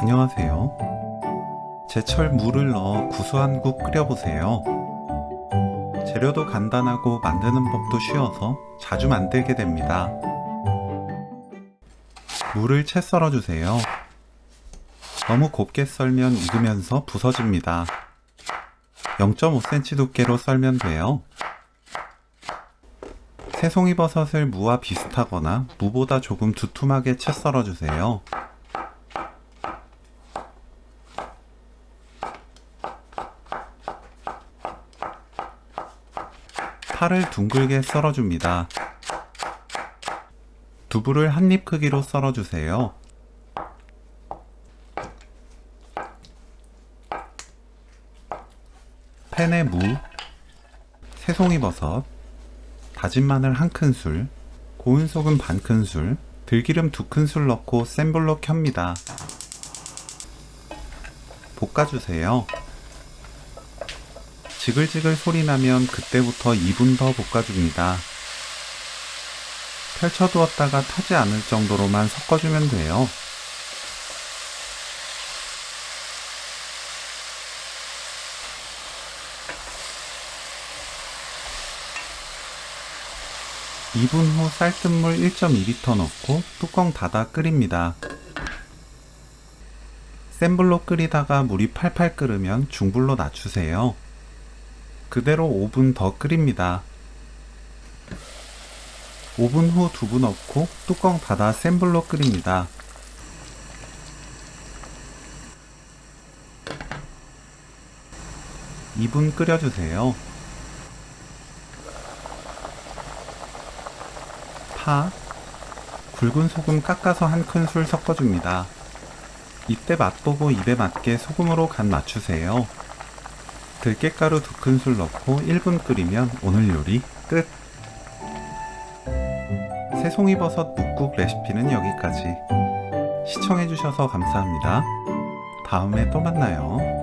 안녕하세요. 제철 물을 넣어 구수한 국 끓여보세요. 재료도 간단하고 만드는 법도 쉬워서 자주 만들게 됩니다. 물을 채 썰어주세요. 너무 곱게 썰면 익으면서 부서집니다. 0.5cm 두께로 썰면 돼요. 새송이 버섯을 무와 비슷하거나 무보다 조금 두툼하게 채 썰어주세요. 파를 둥글게 썰어줍니다. 두부를 한 입 크기로 썰어주세요. 팬에 무, 새송이 버섯, 다진 마늘 한 큰술, 고운 소금 반 큰술, 들기름 두 큰술 넣고 센 불로 켭니다. 볶아주세요. 지글지글 소리 나면 그때부터 2분 더 볶아줍니다. 펼쳐두었다가 타지 않을 정도로만 섞어주면 돼요. (2분) 후 쌀뜨물 1.2리터 넣고 뚜껑 닫아 끓입니다. 센 불로 끓이다가 물이 팔팔 끓으면 중불로 낮추세요. 그대로 5분 더 끓입니다. 5분 후 두부 넣고 뚜껑 닫아 센 불로 끓입니다. (2분) 끓여주세요. 파, 굵은 소금 깎아서 한 큰술 섞어줍니다. 이때 맛보고 입에 맞게 소금으로 간 맞추세요. 들깨가루 두 큰술 넣고 1분 끓이면 오늘 요리 끝! 새송이버섯 묵국 레시피는 여기까지. 시청해주셔서 감사합니다. 다음에 또 만나요.